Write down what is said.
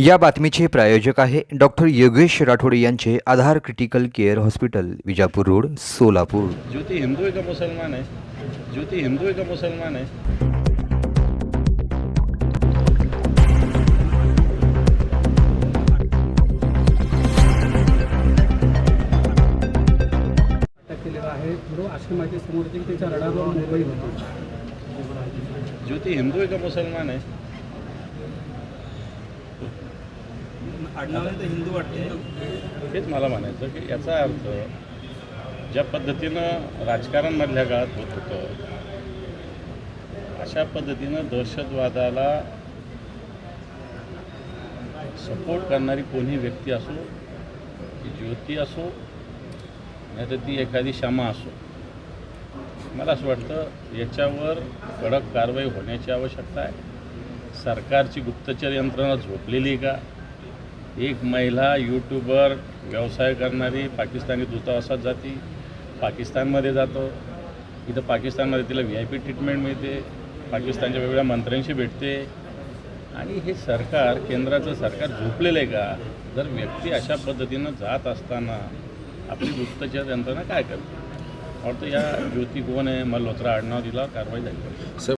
या बातमीचे प्रायोजक आहे डॉक्टर योगेश राठोड यांचे Aadhar critical care hospital Vijapur road Solapur. Jyoti Hindu है का मुसलमान है ज्योति हिंदू है का मुसलमान है अटक केलेला आहे. समोर त्याच्या रडारवर मुंबई होती. ज्योति हिंदू का मुसलमान है आडनाव तर हिंदू वाटते हेच मला म्हणायचं की याचा अर्थ ज्या पद्धतीनं राजकारण मधल्या काळात होत होतं अशा पद्धतीनं दहशतवादाला सपोर्ट करणारी कोणी व्यक्ती असो ती ज्योती असो नाहीतर ती एखादी क्षमा असो. मला असं वाटतं याच्यावर कडक कारवाई होण्याची आवश्यकता आहे. सरकारची गुप्तचर यंत्रणा झोपलेली आहे का? एक महिला यूट्यूबर व्यवसाय करणारी पाकिस्तानी दूतावासात जाती पाकिस्तानमध्ये जातो. इथं पाकिस्तानमध्ये तिला व्ही आय पी ट्रीटमेंट मिळते पाकिस्तानच्या वेगवेगळ्या मंत्र्यांशी भेटते. आणि हे सरकार केंद्राचं सरकार झोपलेलं आहे का? जर व्यक्ती अशा पद्धतीनं जात असताना आपली गुप्तचर यंत्रणा काय करते? वाटतं या ज्योती कोण आहे? मल्होत्रा आडनाव दिला कारवाई झाली.